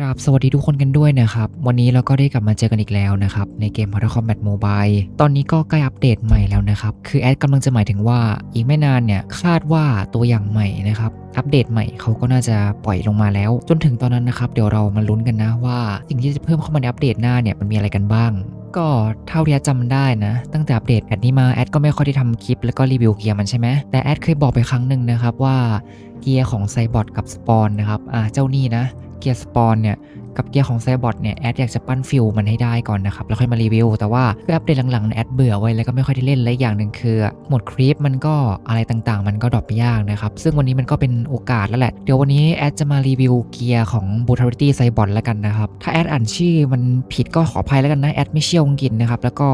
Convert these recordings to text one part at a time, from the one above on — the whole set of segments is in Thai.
ครับสวัสดีทุกคนกันด้วยนะครับ วันนี้เราก็ได้กลับมาเจอกันอีกแล้วนะครับ ในเกม Mortal Kombat Mobile ตอนนี้ก็ใกล้อัปเดตใหม่แล้วนะครับ คือแอดกำลังจะหมายถึงว่าอีกไม่นานเนี่ย คาดว่าตัวอย่างใหม่นะครับ อัปเดตใหม่เขาก็น่าจะปล่อยลงมาแล้ว จนถึงตอนนั้นนะครับ เดี๋ยวเรามาลุ้นกันนะว่า สิ่งที่จะเพิ่มเข้ามาในอัปเดตหน้าเนี่ยมันมีอะไรกันบ้าง ก็เท่าที่แอดจำได้นะ ตั้งแต่อัปเดตแอดนี้มาแอดก็ไม่ค่อยได้ทำคลิปแล้วก็รีวิวเกียร์มันใช่ไหมแต่แอดเคยบอกไปครั้งหนึ่งนะครับว่าเกียร์ของไซบอทกับสปอนนะครับอ่าเจ้านี่นะเกียร์สปอนเนี่ย กับเกียร์ของไซบอทเนี่ยแอดอยากจะปั้นฟิลมันให้ได้ก่อนนะครับแล้วค่อยมารีวิว แต่ว่าคืออัปเดตหลังๆเนี่ยแอดเบื่อไว้แล้วก็ไม่ค่อยได้เล่นและอย่างหนึ่งคือหมดคลิปมันก็อะไรต่างๆ มันก็ดรอปยากนะครับซึ่งวันนี้มันก็เป็นโอกาสแล้วแหละ เดี๋ยววันนี้แอดจะมารีวิวเกียร์ของ Brutality c y b o t แล้วกันนะครับถ้าแอดอ่านชื่อมันผิดก็ขออภัยแล้วกันนะแอดไม่เชี่ยวอังกฤษนะครับแล้วก็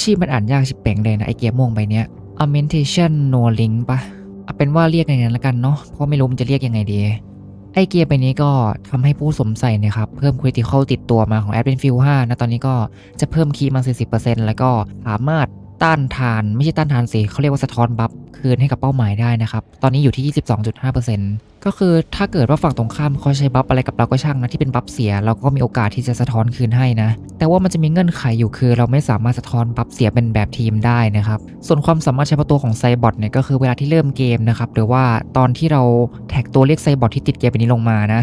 ชื่อมันอ่านยากชิบเป่งเลยนะไอเกียร์ม่วงใบเนี้ย Augmentation No Link ปะเอาเป็นว่าเรียกอย่างนั้นแล้วกันเนาะเพราะไม่รู้มันจะเรียกยังไงดี ไอเกียร์ไปนี้ก็ทำให้ผู้สมใส่นะครับ เพิ่มคริติคอลติดตัวมาของแอดเป็นฟิล5นะตอนนี้ก็จะเพิ่มคีย์มา 40%แล้วก็สามารถต้านทาน ไม่ใช่ต้านทานสิเขาเรียกว่าสะท้อนบัฟ คืนให้กับเป้าหมายได้นะครับ ตอนนี้อยู่ที่ 22.5%ก็คือถ้าเกิดว่าฝั่งตรงข้ามเขาใช้บัฟอะไรกับเราก็ช่างนะที่เป็นบัฟเสียเราก็มีโอกาสที่จะสะท้อนคืนให้นะ แต่ว่ามันจะมีเงื่อนไขอยู่คือ เราไม่สามารถสะท้อนบัฟเสียเป็นแบบทีมได้นะครับ ส่วนความสามารถเฉพาะตัวของไซบอทเนี่ยก็คือเวลาที่เริ่มเกมนะครับหรือว่าตอนที่เราแท็กตัวเรียกไซบอทที่ติดเกมไปนี้ลงมานะ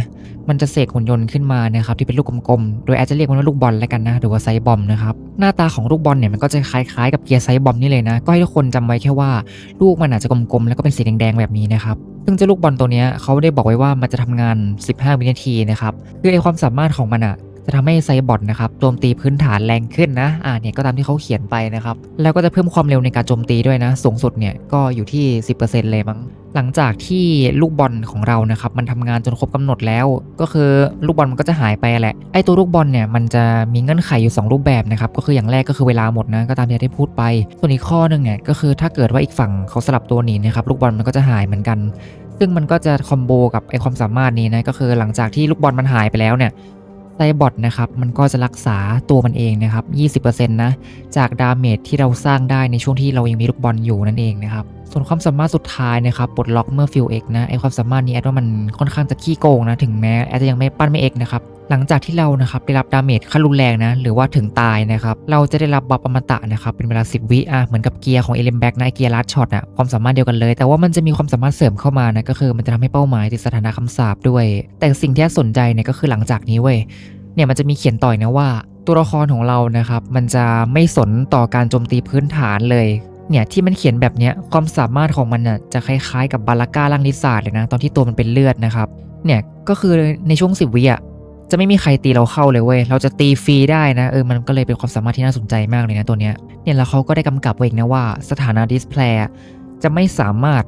มันจะเสกหุ่นยนต์ขึ้นมานะครับที่เป็นลูกกลมๆ โดยอาจจะเรียกมันว่าลูกบอลแล้วกันนะ หรือว่าไซบอมนะครับ หน้าตาของลูกบอลเนี่ยมันก็จะคล้ายๆ กับเกียร์ไซบอมนี่เลยนะ ก็ให้ทุกคนจำไว้แค่ว่าลูกมันอาจจะกลมๆ แล้วก็เป็นสีแดงๆ แบบนี้นะครับ ซึ่งเจ้าลูกบอลตัวนี้เขาได้บอกไว้ว่ามันจะทำงาน 15 วินาทีนะครับ คือไอความสามารถของมันอะ จะทำให้ไซบอทนะครับโจมตีพื้นฐานแรงขึ้นนะอ่าเนี่ยก็ตามที่เขาเขียนไปนะครับ แล้วก็จะเพิ่มความเร็วในการโจมตีด้วยนะ สูงสุดเนี่ยก็อยู่ที่ 10%เลยมั้ง หลังจากที่ลูกบอลของเรานะครับมันทำงานจนครบกำหนดแล้ว ก็คือลูกบอลมันก็จะหายไปแหละ ไอตัวลูกบอลเนี่ยมันจะมีเงื่อนไขอยู่ 2 รูปแบบนะครับ ก็คืออย่างแรกก็คือเวลาหมดนะก็ตามที่ได้พูดไป ส่วนอีกข้อหนึ่งเนี่ยก็คือถ้าเกิดว่าอีกฝั่งเขาสลับตัวหนีนะครับลูกบอลมันก็จะหายเหมือนกันซึ่งมันก็จะคอมโบกับไอความสามารถนี้นะก็คือหลังจากที่ลูกบอลมันหายไปแล้วเนี่ย ไซบอทนะครับมันก็จะรักษาตัวมันเองนะครับ 20%นะ จากดาเมจที่เราสร้างได้ในช่วงที่เรายังมีลูกบอลอยู่นั่นเองนะครับ ส่วนความสามารถสุดท้ายนะครับปลดล็อกเมื่อฟิลเอ็กนะไอความสามารถนี้แอดว่ามันค่อนข้างจะขี้โกงนะถึงแม้แอดจะยังไม่ปั้นไม่เอ็กนะครับหลังจากที่เรานะครับได้รับดาเมจขั้นรุนแรงนะหรือว่าถึงตายนะครับเราจะได้รับบัฟอมตะนะครับเป็นเวลา 10 วิอะเหมือนกับเกียร์ของเอเลมแบ็กนะเกียร์ลัดช็อตอะความสามารถเดียวกันเลย แต่ว่ามันจะมีความสามารถเสริมเข้ามานะก็คือมันจะทำให้เป้าหมายติดสถานะคำสาปด้วย แต่สิ่งที่สนใจเนี่ยก็คือหลังจากนี้เว้ยเนี่ยมันจะมีเขียนต่อยนะว่า ตัวละครของเรานะครับมันจะไม่สนต่อการโจมตีพื้นฐานเลย เนี่ยที่มันเขียนแบบเนี้ยความสามารถของมันน่ะจะคล้ายๆกับบาลาก้าล่างนิสาดเลยนะ ตอนที่ตัวมันเป็นเลือดนะครับ เนี่ยก็คือในช่วงสิบวิอะจะไม่มีใครตีเราเข้าเลยเว้ย เราจะตีฟรีได้นะ เออ มันก็เลยเป็นความสามารถที่น่าสนใจมากเลยนะตัวเนี้ย เนี่ยแล้วเขาก็ได้กำกับไว้อีกนะว่าสถานะดิสเพลย์จะไม่สามารถ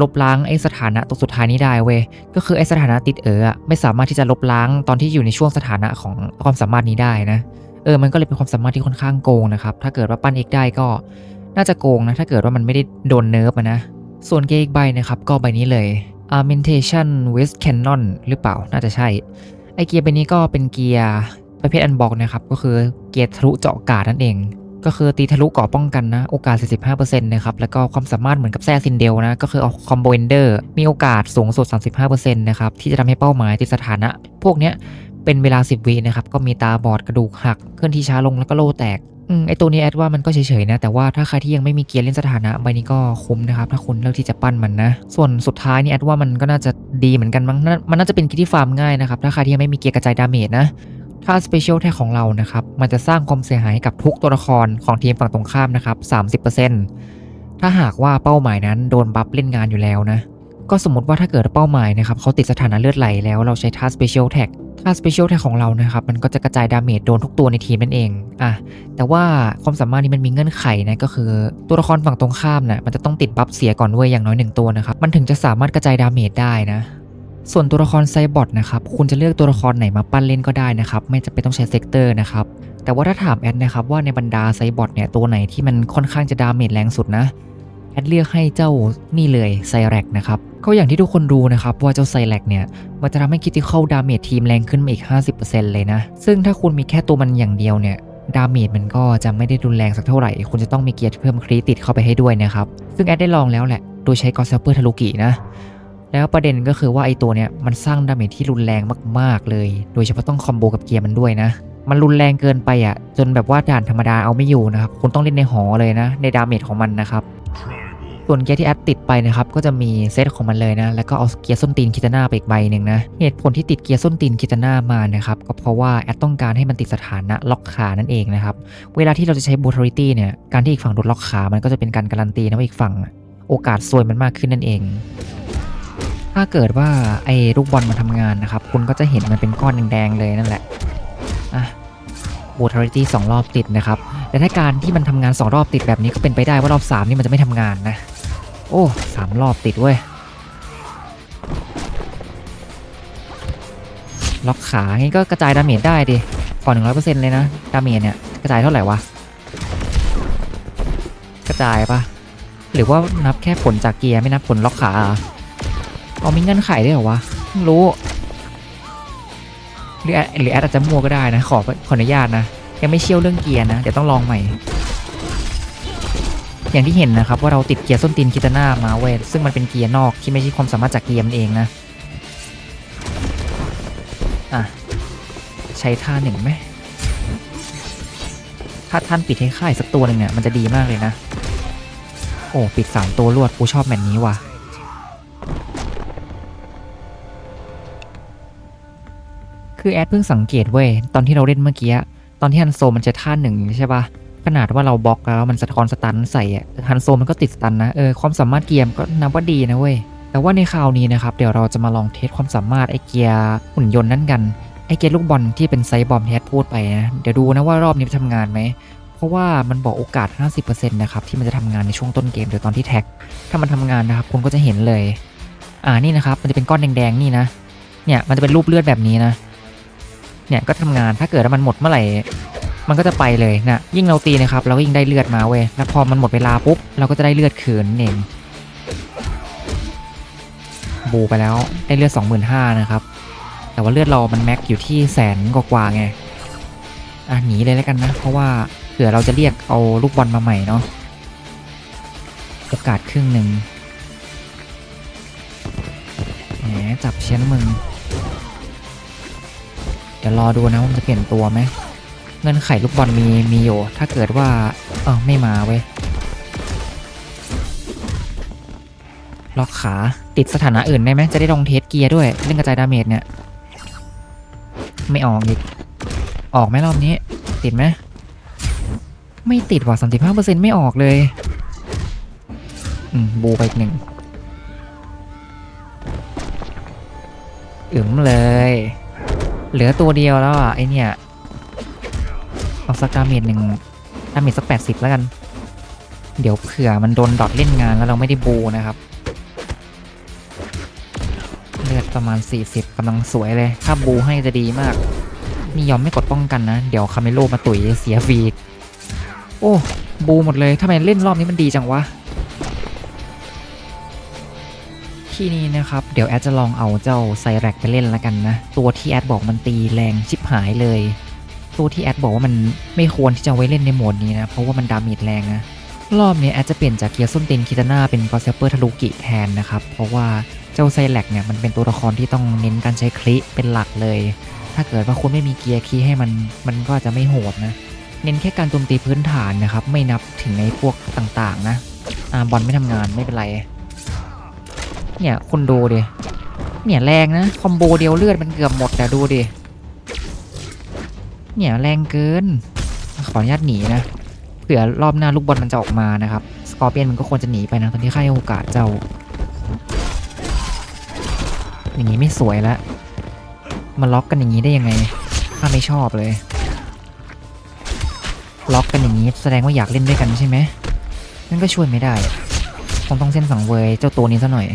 ลบล้างไอ้สถานะตรงสุดท้ายนี้ได้เว้ย ก็คือไอ้สถานะติดเอออไม่สามารถที่จะลบล้างตอนที่อยู่ในช่วงสถานะของความสามารถนี้ได้นะ เออ มันก็เลยเป็นความสามารถที่ค่อนข้างโกงนะครับ ถ้าเกิดว่าปั้นเอกได้ก็ น่าจะโกงนะ ถ้าเกิดว่ามันไม่ได้โดนเนิร์ฟนะ ส่วนเกียร์อีกใบนะครับ ก็ใบนี้เลย Augmentation with Cannon หรือเปล่า น่าจะใช่ ไอเกียร์ใบนี้ก็เป็นเกียร์ประเภทอันบอกนะครับ ก็คือเกียร์ทะลุเจาะกาดนั่นเอง ก็คือตีทะลุกราะป้องกันนะ โอกาส 45%นะครับ แล้วก็ความสามารถเหมือนกับแซ่ซินเดลนะ ก็คือเอาคอมโบเอนเดอร์ มีโอกาสสูงสุด 35%นะครับ ที่จะทำให้เป้าหมายติดสถานะ พวกเนี้ยเป็นเวลา 10วินะครับ ก็มีตาบอดกระดูกหัก เคลื่อนที่ช้าลงแล้วก็โลแตก อืมไอตัวนี้แอดว่ามันก็เฉยๆนะแต่ว่าถ้าใครที่ยังไม่มีเกียร์เล่นสถานะใบนี้ก็คุ้มนะครับถ้าคุณเลือกที่จะปั้นมันนะ ส่วนสุดท้ายนี่แอดว่ามันก็น่าจะดีเหมือนกันมั้งน่ามันน่าจะเป็นกิที่ฟาร์มง่ายนะครับถ้าใครที่ยังไม่มีเกียร์กระจายดาเมจนะถ้า Special แท็กของเรานะครับ มันจะสร้างความเสียหายให้กับทุกตัวละครของทีมฝั่งตรงข้ามนะครับ 30%ถ้าหากว่าเป้าหมายนั้นโดนบัฟเล่นงานอยู่แล้วนะ ก็สมมติว่าถ้าเกิดเป้าหมายนะครับเขาติดสถานะเลือดไหลแล้วเราใช้ท่า Special Tag ท่า Special Tag ของเรานะครับมันก็จะกระจายดาเมจโดนทุกตัวในทีมนั่นเองอะแต่ว่าความสามารถนี้มันมีเงื่อนไขนะก็คือ ตัวละครฝั่งตรงข้ามนะ่ะมันจะต้องติดบัฟเสียก่อนเว้ยอย่างน้อยหนึ่งตัวนะครับมันถึงจะสามารถกระจายดาเมจได้นะส่วนตัวละครไซบอทนะครับ คุณจะเลือกตัวละครไหนมาปั้นเล่นก็ได้นะครับ ไม่จำเป็นต้องใช้เซกเตอร์นะครับ แต่ว่าถ้าถามแอดนะครับว่าในบรรดาไซบอทเนี่ยตัวไหนที่มันค่อนข้างจะดาเมจแรงสุดนะ แอดเลือกให้เจ้านี่เลยไซแรกนะครับก็อย่างที่ทุกคนรู้นะครับว่าเจ้าไซแรกเนี่ยมันจะทำให้คิติคอลดาเมจทีมแรงขึ้นมาอีก 50%เลยนะ ซึ่งถ้าคุณมีแค่ตัวมันอย่างเดียวเนี่ยดาเมจมันก็จะไม่ได้รุนแรงสักเท่าไหร่ คุณจะต้องมีเกียร์เพิ่มครีติดเข้าไปให้ด้วยนะครับ ซึ่งแอดได้ลองแล้วแหละ โดยใช้กอสเซเปอร์ทารุกินะ แล้วประเด็นก็คือว่าไอตัวเนี้ยมันสร้างดาเมจที่รุนแรงมากๆเลย โดยเฉพาะต้องคอมโบกับเกียร์มันด้วยนะ มันรุนแรงเกินไปอะ จนแบบว่าด่านธรรมดาเอาไม่อยู่นะครับ คุณต้องเล่นในหอเลยนะ ในดาเมจของมันนะครับ ส่วนเกียร์ที่แอดติดไปนะครับก็จะมีเซตของมันเลยนะแล้วก็เอาเกียร์ส้นตีนคิตาน่าไปอีกใบหนึ่งนะเหตุผลที่ติดเกียร์ส้นตีนคิตาน่ามานะครับก็เพราะว่าแอดต้องการให้มันติดสถานะล็อกขานั่นเองนะครับเวลาที่เราจะใช้บูท r ริตี้เนี่ยการที่อีกฝั่งโดนล็อกขามันก็จะเป็นการการันตีนะว่าอีกฝั่ง โอกาสซวยมันมากขึ้นนั่นเองถ้าเกิดว่าไอ้ลูกบอลมันทำงานนะครับ คุณก็จะเห็นมันเป็นก้อนแดงๆเลยนั่นแหละ อะบูท r ริตี้สองรอบติดนะครับ แต่ถ้าการที่มันทำงาน 2 รอบติดแบบนี้ก็เป็นไปได้ว่ารอบ 3 นี่มันจะไม่ทำงานนะ โอ้สามรอบติดเว้ย ล็อกขางี้ก็กระจายดาเมจได้ดิก่อนหนึ่งร้อยเปอร์เซ็นต์เลยนะ ดาเมจเนี่ย กระจายเท่าไหร่วะ กระจายปะหรือว่านับแค่ผลจากเกียร์ไม่นับผลล็อกขาเอามีเงื่อนไขด้วยเหรอวะรู้หรือแอดหรือแอดอาจจะมั่วก็ได้นะ ขอขออนุญาตนะ ยังไม่เชี่ยวเรื่องเกียร์นะ เดี๋ยวต้องลองใหม่ อย่างที่เห็นนะครับว่าเราติดเกียร์ส้นตีนคิตาน่ามาเว้ยซึ่งมันเป็นเกียร์นอกที่ไม่ใช่ความสามารถจากเกียร์มันเองนะอะใช้ท่าหนึ่งไหมถ้าท่านปิดให้ค่ายสักตัวหนึ่งเนี่ยมันจะดีมากเลยนะ โอ้ ปิดสามตัวรวดกูชอบแมตช์นี้ว่ะคือแอดเพิ่งสังเกตเว้ย ตอนที่เราเล่นเมื่อกี้ ตอนที่ฮันโซมันจะท่าหนึ่งใช่ปะ ขนาดว่าเราบล็อกแล้วมันสะท้อนสตันใส่ฮันโซมันก็ติดสตันนะเออความสามารถเกียร์ก็นับว่าดีนะเว้ยแต่ว่าในคราวนี้นะครับเดี๋ยวเราจะมาลองเทสความสามารถไอเกียร์หุ่นยนต์นั่นกันไอเกียร์ลูกบอลที่เป็นไซบอมแอดพูดไปนะเดี๋ยวดูนะว่ารอบนี้จะทำงานไหมเพราะว่ามันบอกโอกาส 50%นะครับที่มันจะทำงานในช่วงต้นเกมเดี๋ยวตอนที่แท็ก ถ้ามันทำงานนะครับคุณก็จะเห็นเลย อ่านี่นะครับมันจะเป็นก้อนแดงๆนี่นะเนี่ยมันจะเป็นรูปเลือดแบบนี้นะเนี่ยก็ทำงานถ้าเกิดมันหมดเมื่อไหร่ มันก็จะไปเลยนะยิ่งเราตีนะครับเราก็ยิ่งได้เลือดมาเว้ยแล้วพอมันหมดเวลาปุ๊บเราก็จะได้เลือดคืนนั่นเองบูไปแล้วได้เลือด 25,000นะครับ แต่ว่าเลือดเรามันแม็กอยู่ที่แสนกว่าไงอะหนีเลยแล้วกันนะ เพราะว่าเผื่อเราจะเรียกเอาลูกบอลมาใหม่เนาะโอกาสครึ่งหนึ่งแหมจับเช้นมึงเดี๋ยวรอดูนะว่ามันจะเปลี่ยนตัวไหม เงื่อนไขลูกบอลมีมีอยู่ ถ้าเกิดว่า เออไม่มาเว้ย ล็อกขาติดสถานะอื่นได้ไหมจะได้ลองเทสเกียร์ด้วยเรื่องกระจายดาเมจเนี่ย ไม่ออกอีก ออกไหมรอบนี้ ติดไหม ไม่ติดว่ะสามสิบห้าเปอร์เซ็นต์ไม่ออกเลย อืม บูไปอีกหนึ่งอึมเลย เหลือตัวเดียวแล้วอะ ไอเนี่ย เอาสักดาเมจหนึ่งดาเมจสักแปดสิบแล้วกัน เดี๋ยวเผื่อมันโดนดอทเล่นงานแล้วเราไม่ได้บูนะครับ เลือดประมาณ 40กำลังสวยเลย ถ้าบูให้จะดีมาก นี่ยอมไม่กดป้องกันนะ เดี๋ยวคาเมโลมาตุ๋ยเสียฟรีอีกโอ้ บูหมดเลยทำไมเล่นรอบนี้มันดีจังวะที่นี้นะครับ เดี๋ยวแอดจะลองเอาเจ้าไซแรกไปเล่นแล้วกันนะ ตัวที่แอดบอกมันตีแรงชิบหายเลย ตัวที่แอดบอกว่ามันไม่ควรที่จะไว้เล่นในโหมดนี้นะ เพราะว่ามันดาเมจแรงนะ รอบนี้แอดจะเปลี่ยนจากเกียร์ส้นตีนคิตาน่าเป็นกอเซเปอร์ทารุกิแทนนะครับ เพราะว่าเจ้าไซแลกเนี่ยมันเป็นตัวละครที่ต้องเน้นการใช้คลิเป็นหลักเลย ถ้าเกิดว่าคุณไม่มีเกียร์คีให้มันมันก็จะไม่โหดนะ เน้นแค่การโจมตีพื้นฐานนะครับ ไม่นับถึงในพวกต่างๆ นะอาบอลไม่ทำงานไม่เป็นไรเนี่ยคุณดูดิเนี่ยแรงนะคอมโบเดียวเลือดมันเกือบหมดแต่ดูดิ เนี่ยแรงเกิน ขออนุญาตหนีนะ เผื่อรอบหน้าลูกบอลมันจะออกมานะครับ สกอร์เปียนมันก็ควรจะหนีไปนะตอนที่ค่ายโอกาสเจ้า อย่างนี้ไม่สวยแล้วมาล็อกกันอย่างนี้ได้ยังไง ข้าไม่ชอบเลย ล็อกกันอย่างนี้แสดงว่าอยากเล่นด้วยกันใช่ไหมนั่นก็ช่วยไม่ได้ คงต้องเส้นสังเวยเจ้าตัวนี้ซะหน่อย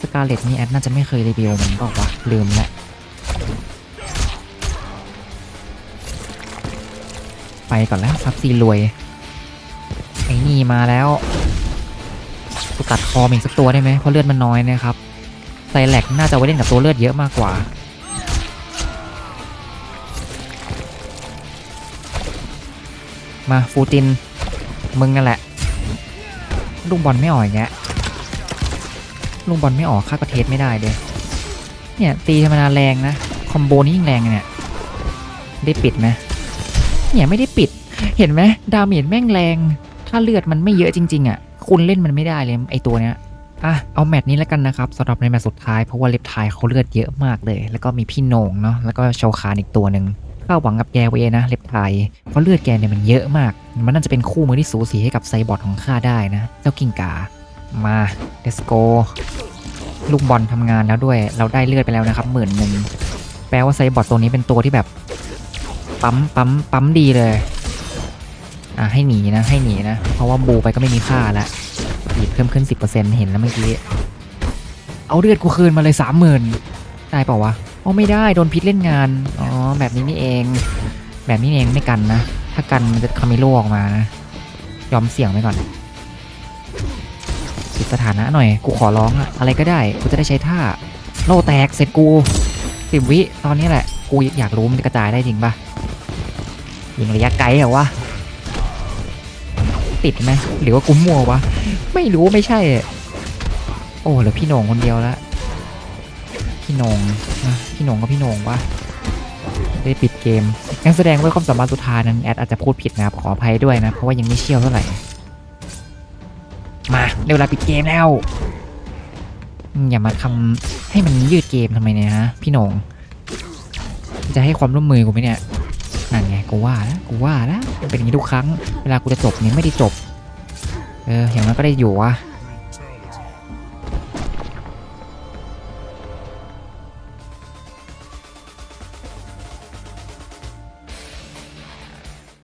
สกาเลตนี่แอดน่าจะไม่เคยรีวิวมันบอกว่าลืมละ ไปก่อนแล้วซับซีรวย ไอ้นี่มาแล้วกูตัดคอมอีกสักตัวได้ไหมเพราะเลือดมันน้อยนะครับไซแลกน่าจะไว้เล่นกับตัวเลือดเยอะมากกว่า มาฟูติน มึงนั่นแหละ ลูกบอลไม่อ่อยแงะลุงบอลไม่ออกค่าก็เทสไม่ได้เลยเนี่ยตีธรรมดาแรงนะ คอมโบนี้ยิ่งแรงเนี่ย ได้ปิดไหม เนี่ยไม่ได้ปิด เห็นไหมดาเมจแม่งแรง ถ้าเลือดมันไม่เยอะจริง ๆ อะ คุณเล่นมันไม่ได้เลยไอตัวเนี้ยอะเอาแมตช์นี้แล้วกันนะครับสำหรับในแมตช์สุดท้ายเพราะว่าเล็บไทายเขาเลือดเยอะมากเลย แล้วก็มีพี่โหนงเนาะแล้วก็โชคานอีกตัวหนึ่งก็หวังกับแกไว้นะเล็บไทายเพราะเลือดแกเนี่ยมันเยอะมาก มันน่าจะเป็นคู่มือที่สูสีให้กับไซบอร์ดของข้าได้นะ เจ้ากิ้งกา มา let's go ลูกบอลทำงานแล้วด้วย เราได้เลือดไปแล้วนะครับหมื่นหนึ่งแปลว่าไซบอร์ดตัวนี้เป็นตัวที่แบบ ปั๊มปั๊มปั๊มดีเลย อะให้หนีนะให้หนีนะ เพราะว่าบูไปก็ไม่มีค่าล้วอีกเพิ่มขึ้น 10%เห็นแล้วเมื่อกี้ เอาเลือดกูคืนมาเลยสามหมื่นได้เปล่าวะอ๋อไม่ได้โดนพิษเล่นงาน อ๋อแบบนี้นี่เอง แบบนี้เองไม่กันนะ ถ้ากันมันจะคาเมโลออกมานะยอมเสี่ยงไปก่อนปิดสถานะหน่อย กูขอร้องอะอะไรก็ได้ กูจะได้ใช้ท่า โลแตกเสร็จกูสิบวิตอนนี้แหละ กูอยากรู้มันจะกระจายได้จริงปะ ยิงระยะไกลเหรอวะ ติดไหมหรือว่ากูมัววะ ไม่รู้ไม่ใช่ โอ้เหลือพี่หนงคนเดียวละพี่หนงนะพี่หนงก็พี่หนงวะได้ปิดเกมงั้นแสดงว่าความสามารถสุดท้ายนั้นแอดอาจจะพูดผิดนะครับขออภัยด้วยนะ เพราะว่ายังไม่เชี่ยวเท่าไหร่ มาเดี๋ยวเวลาปิดเกมแล้ว อย่ามาทำให้มันยืดเกมทำไมเนี่ยฮะพี่หนงจะให้ความร่วมมือกูไหมเนี่ย นั่นไงกูว่าแล้วกูว่าแล้วเป็นอย่างนี้ทุกครั้ง เวลากูจะจบเนี่ยไม่ได้จบ เอออย่างนั้นก็ได้อยู่วะ